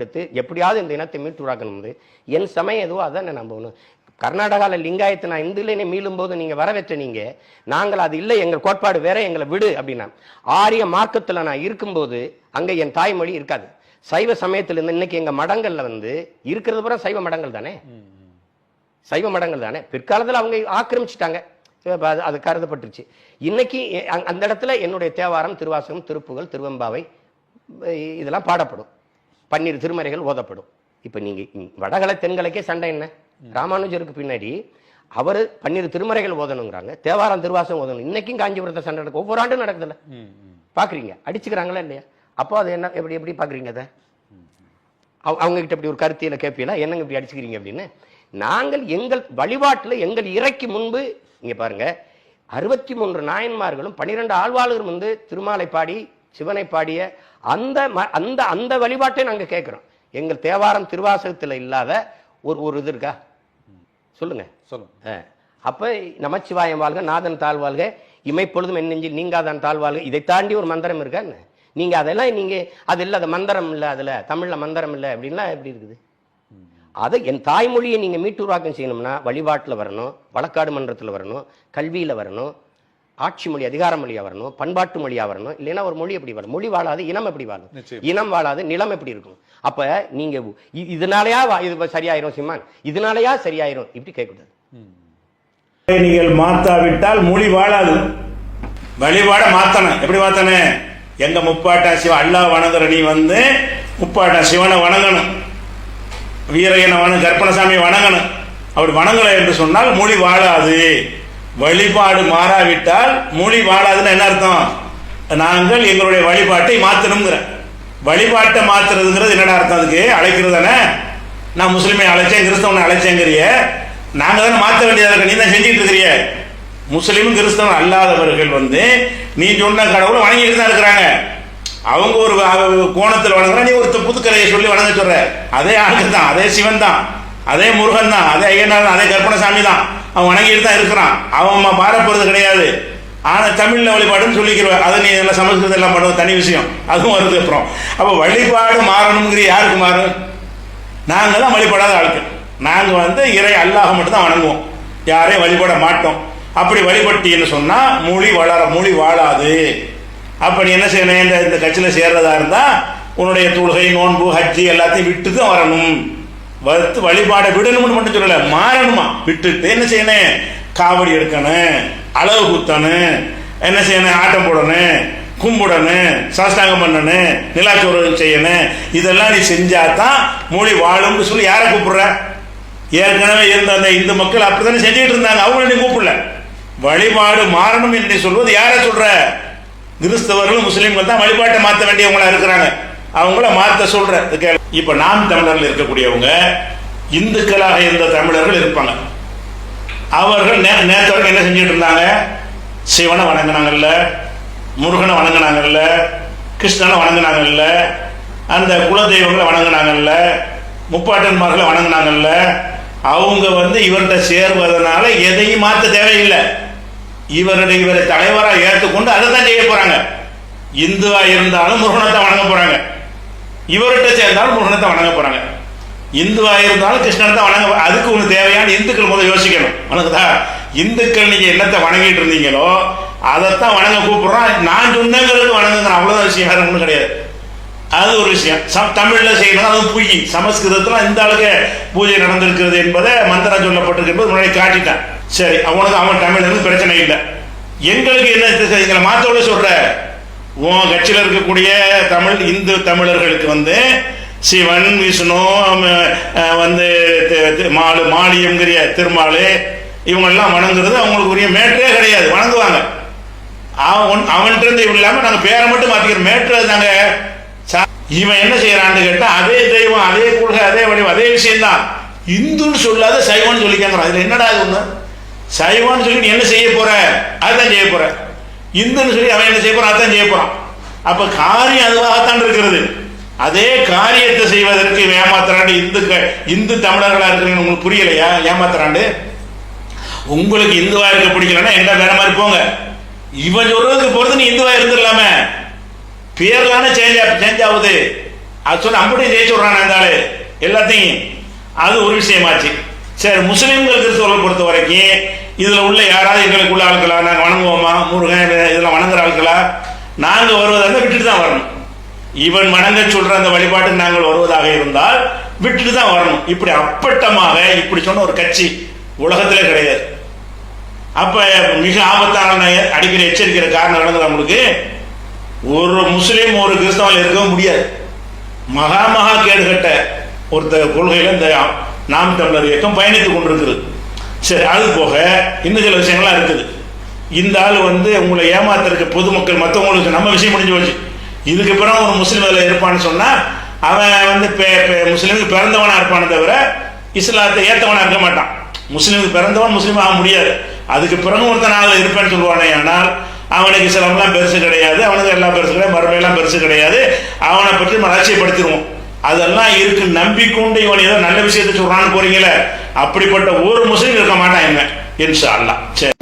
எடுத்து எப்படியாவது இந்த இனத்தை மீட்டுருவாக்கணும் வந்து என் சமயம் எதுவோ அதான் நான் நம்பணும் கர்நாடகாவில் லிங்காயத்தை நான் இந்துலேனே மீளும் போது வர வச்ச நீங்கள் நாங்கள் அது இல்லை எங்கள் கோட்பாடு வேற எங்களை விடு அப்படின்னா. ஆரிய மார்க்கத்தில் நான் இருக்கும்போது அங்கே என் தாய்மொழி இருக்காது. சைவ சமயத்துல இருந்து இன்னைக்கு எங்க மடங்கள்ல வந்து இருக்கிறது பூரா சைவ மடங்கள் தானே? சைவ மடங்கள் தானே? பிற்காலத்தில் அவங்க ஆக்கிரமிச்சிட்டாங்க. அது அது கருதப்பட்டுருச்சு. இன்னைக்கு அந்த இடத்துல என்னுடைய தேவாரம் திருவாசகம் திருப்புகள் திருவெம்பாவை இதெல்லாம் பாடப்படும். பன்னீர் திருமறைகள் ஓதப்படும். இப்போ நீங்க இ- வடகலை தென்கலைக்கே சண்டை என்ன? ராமானுஜருக்கு பின்னாடி அவர் பன்னீர் திருமறைகள் ஓதணுங்கிறாங்க தேவாரம் திருவாசகம் ஓதணும். இன்னைக்கும் காஞ்சிபுரத்தை சண்டை நடக்கும் ஒவ்வொரு ஆண்டும் நடக்குதுல்ல. பாக்குறீங்க. அடிச்சுக்கிறாங்களா இல்லையா? அப்போ அது என்ன எப்படி எப்படி பாக்குறீங்க அதை? அவங்க அவங்க கிட்ட இப்படி ஒரு கருத்தியில கேட்பீங்களா என்னங்க இப்படி அடிச்சுக்கிறீங்க அப்படின்னு? நாங்கள் எங்கள் வழிபாட்டுல எங்கள் இறைக்கு முன்பு இங்க பாருங்க அறுபத்தி மூன்று நாயன்மார்களும் பன்னிரெண்டு ஆழ்வாளரும் வந்து திருமாலை பாடி சிவனை பாடிய அந்த அந்த அந்த வழிபாட்டை நாங்க கேட்கிறோம் எங்கள் தேவாரம் திருவாசகத்துல இல்லாத ஒரு ஒரு இது இருக்கா? சொல்லுங்க. சொல்லுங்க. அப்ப நமச்சிவாயம் வாழ்க நாதன் தாழ்வாழ்க இமைப்பொழுதும் என் நெஞ்சில் நீங்காதான் தாழ்வாழ்க இதை தாண்டி ஒரு மந்திரம் இருக்கா என்ன? நீங்க அதெல்லாம் நீங்க அது இல்ல அது மந்திரம் இல்ல அதுல தமிழ்ல மந்திரம் இல்ல அப்படின்லாம் எப்படி இருக்குது? அதை என் தாய்மொழியை நீங்க மீட்டுருவாக்கம் செய்யணும்னா வழிபாட்டுல வரணும் வழக்காடு மன்றத்துல வரணும் கல்வியில வரணும் ஆட்சி மொழி அதிகார மொழியா வரணும் பண்பாட்டு மொழியா வரணும் இல்லைன்னா ஒரு மொழி எப்படி வரும்? மொழி வாழாது இனம் எப்படி வாழும். இனம் வாழாது நிலம் எப்படி இருக்கும்? அப்ப நீங்க இ- இதனாலயா இது சரியாயிரும் சிம்மான்? இதனாலயா சரியாயிரும்? இப்படி கேட்கக்கூடாது. நீங்கள் மாத்தாவிட்டால் மொழி வாழாது. வழிபாட மாத்தணும். எப்படி மாத்தணும்? எங்க முப்பாட்டா சிவ அல்லாஹ் வணங்குற நீ வந்து முப்பாட்டா சிவனை வணங்கணும். வீரையனை வணங்க கற்பனசாமி வணங்கணும். அப்படி வணங்கலை என்று சொன்னால் மொழி வாழாது. வழிபாடு மாறாவிட்டால் மொழி வாழாதுன்னு என்ன அர்த்தம்? நாங்கள் எங்களுடைய வழிபாட்டை மாற்றணுங்கிற வழிபாட்டை மாத்துறதுங்கிறது என்னடா அர்த்தம் அதுக்கு? அழைக்கிறது தானே? நான் முஸ்லீமை அழைச்சேன் கிறிஸ்தவனை அழைச்சேங்கிறிய. நாங்கள் தானே மாற்ற வேண்டியதாக இருக்க? நீ தான் செஞ்சுட்டு இருக்கிறிய. முஸ்லீமும் கிறிஸ்தவன் அல்லாதவர்கள் வந்து நீ சொன்ன கடவுளை வணங்கிட்டு தான் இருக்கிறாங்க. அவங்க ஒரு கோணத்தில் வணங்குறா நீ ஒரு புதுக்கரையை சொல்லி வணங்க சொல்ற. அதே ஆளுக்கு தான் அதே சிவன் தான் அதே முருகன் தான் அதே ஐயனார் அதே கற்பனை சாமி தான். அவன் வணங்கிட்டு தான் இருக்கிறான். அவன் பாரப்படுறது கிடையாது. ஆனால் தமிழில் வழிபாடுன்னு சொல்லிக்கிறவ அதை நீ எல்லாம் சமஸ்கிருதம் எல்லாம் பண்ணுவது தனி விஷயம். அதுவும் வருது அப்புறம். அப்போ வழிபாடு மாறணுங்கிற யாருக்கு மாறும் நாங்கள் தான் வழிபடாத ஆட்கள். நாங்கள் வந்து இறை அல்லாஹ் மட்டும்தான் வணங்குவோம். யாரையும் வழிபட மாட்டோம். அப்படி வழிபட்டின்னு சொன்னால் மொழி வளர மொழி வாழாது. அப்போ நீ என்ன செய்யணும்? இந்த கட்சியில் சேர்றதா இருந்தால் உன்னுடைய தொழுகை நோன்பு ஹஜ்ஜி எல்லாத்தையும் விட்டு தான் வரணும். வறுத்து வழிபாடை விடணும்னு மட்டும் சொல்லலை மாறணுமா? விட்டுட்டு என்ன செய்யணும்? காவடி எடுக்கணும் அளவு குத்தணும் என்ன செய்யணும்? ஆட்டம் போடணும் கும்பிடணும் சாஸ்தாங்கம் பண்ணணும் நிலாச்சோறு செய்யணும். இதெல்லாம் நீ செஞ்சா தான் மொழி வாழும்னு சொல்லி யாரை கூப்பிடுற? ஏற்கனவே இருந்த அந்த இந்து மக்கள் அப்படித்தானே செஞ்சுட்டு இருந்தாங்க. அவங்கள நீ கூப்பிடல. வழிபாடு மாறணும் என்று நீ சொல்வது யாரை சொல்ற? கிறிஸ்தவர்கள் முஸ்லீம்கள் தான் வழிபாட்டை மாற்ற வேண்டியவங்களா இருக்கிறாங்க. அவங்கள மாற்ற சொல்ற. கே இப்ப நாம் தமிழர்கள் இருக்கக்கூடியவங்க இந்துக்களாக இருந்த தமிழர்கள் இருப்பாங்க. அவர்கள் நே நேற்று வரைக்கும் என்ன செஞ்சுட்டு இருந்தாங்க? சிவனை வணங்கினாங்கல்ல முருகனை வணங்கினாங்கல்ல கிருஷ்ணனை வணங்கினாங்கல்ல அந்த குலதெய்வங்களை வணங்கினாங்கல்ல முப்பாட்டன்மார்களை வணங்கினாங்கல்ல அவங்க வந்து இவர்கிட்ட சேர்வதனால எதையும் மாற்ற தேவையில்லை. இவருடைய இவரை தலைவராக ஏற்றுக்கொண்டு அதை தான் செய்ய போகிறாங்க இந்துவாக இருந்தாலும் முருகனை வணங்க போகிறாங்க இவர்கிட்ட சேர்ந்தாலும் முருகனை வணங்க போறாங்க. இந்துவா இருந்தாலும் கிருஷ்ணனை தான் வணங்க அதுக்கு ஒன்று தேவையான இந்துக்கள் முதல் யோசிக்கணும். வணங்குதா? இந்துக்கள் நீங்க என்னத்தை வணங்கிட்டு இருந்தீங்களோ அதைத்தான் வணங்க கூப்பிடுறோம் நான் சொன்னங்கிறது வணங்குங்கிறேன் அவ்வளவுதான் விஷயம் வேற ஒன்றும் கிடையாது. அது ஒரு விஷயம். சம் தமிழில் செய்யணும் அது பொய். சமஸ்கிருதத்தில் இந்த அளவுக்கு பூஜை நடந்திருக்கிறது என்பதை மந்திரம் சொல்லப்பட்டிருக்கிறது முன்னாடி காட்டிட்டான். சரி அவனுக்கு அவன் தமிழ் பிரச்சனை இல்லை. எங்களுக்கு என்ன எங்களை மாத்தோட சொல்ற. உன் கட்சியில் இருக்கக்கூடிய தமிழ் இந்து தமிழர்களுக்கு வந்து சிவன் விஷ்ணு வந்து மாலு மாலியம்ங்கிற திருமாலு இவங்கெல்லாம் வணங்குறது அவங்களுக்கு உரிய மேட்டரே கிடையாது. வணங்குவாங்க. அவன் அவன்கிட்ட இருந்து இவன் நாங்கள் பேரை மட்டும் மாற்றிக்கிறோம் மேட்ரு நாங்கள் சா- இவன் என்ன செய்யறான்னு கேட்டால் அதே தெய்வம் அதே கொள்கை அதே வடிவம் அதே விஷயம்தான். இந்துன்னு சொல்லாத சைவம்னு சொல்லிக்காங்கிறான் அதில் என்னடா இது ஒன்று சைவம்னு சொல்லி நீ என்ன செய்ய போற? அதுதான் செய்ய போற. இந்துன்னு சொல்லி அவன் என்ன செய்ய போறான்? அதான் செய்ய போறான். அப்ப காரியம் அதுவாகத்தான் இருக்கிறது. அதே காரியத்தை செய்வதற்கு ஏமாத்துறாண்டு இந்துக்க இந்து தமிழர்களா இருக்கிறீங்க உங்களுக்கு புரியலையா? ஏமாத்துறாண்டு? உங்களுக்கு இந்துவா இருக்க பிடிக்கலன்னா எங்க வேற மாதிரி போங்க. இவன் சொல்றதுக்கு பொறுத்து நீ இந்துவா இருந்துடலாமே. பேர்லான சேஞ்ச் சேஞ்ச் ஆகுது. அது சொல்லி அப்படியே ஜெயிச்சு விடுறான் அந்த ஆளு. எல்லாத்தையும். அது ஒரு விஷயமாச்சு. சரி முஸ்லீம்கள் கிறிஸ்தவர்கள் பொறுத்த வரைக்கும் இதில் உள்ள யாராவது எங்களுக்குள்ள ஆட்களா? நாங்கள் வணங்குவோமா? முருகன் இதெல்லாம் வணங்குற ஆட்களா? நாங்கள் வருவதாக இருந்தால் விட்டுட்டு தான் வரணும். இவன் வணங்க சொல்ற அந்த வழிபாட்டுக்கு நாங்கள் வருவதாக இருந்தால் விட்டுட்டு தான் வரணும். இப்படி அப்பட்டமாக இப்படி சொன்ன ஒரு கட்சி உலகத்திலே கிடையாது. அப்ப மிக ஆபத்தான அடிக்கடி எச்சரிக்கிற காரணம் விளங்குதா நம்மளுக்கு ஒரு முஸ்லீம் ஒரு கிறிஸ்தவன் இருக்கவும் முடியாது. மகா மகா கேடுகட்ட ஒருத்த கொள்கையில இந்த நாம் தமிழர் இயக்கம் பயணித்துக் கொண்டிருக்குது சரி அது போக இன்னும் சில விஷயங்கள்லாம் இருக்குது. இந்த ஆள் வந்து உங்களை ஏமாத்திருக்க பொதுமக்கள் மற்றவங்களுக்கு நம்ம விஷயம் முடிஞ்சு போச்சு. இதுக்கு பிறகு ஒரு முஸ்லீம் அதில் இருப்பான்னு சொன்னால் அவன் வந்து பெ- பெ- முஸ்லீமுக்கு பிறந்தவனாக இருப்பானே தவிர இஸ்லாத்தை ஏற்றவனாக இருக்க மாட்டான். முஸ்லீமுக்கு பிறந்தவன் முஸ்லீம் ஆக முடியாது. அதுக்கு பிறகு ஒருத்தன் அதில் இருப்பேன்னு சொல்லுவானே ஆனால் அவனுக்கு இஸ்லாம்லாம் பெருசு கிடையாது அவனுக்கு எல்லாம் பெருசு கிடையாது மறுமையெல்லாம் பெருசு கிடையாது. அவனை பற்றி நம்ம அலட்சியப்படுத்திடுவோம் அதெல்லாம் இருக்கு நம்பிக்கொண்டு இவன் ஏதோ நல்ல விஷயத்த சொல்றான்னு போறீங்களே அப்படிப்பட்ட ஒரு முஸ்லீம் இருக்க மாட்டான் என்ன இன்ஷா அல்லாஹ். சரி.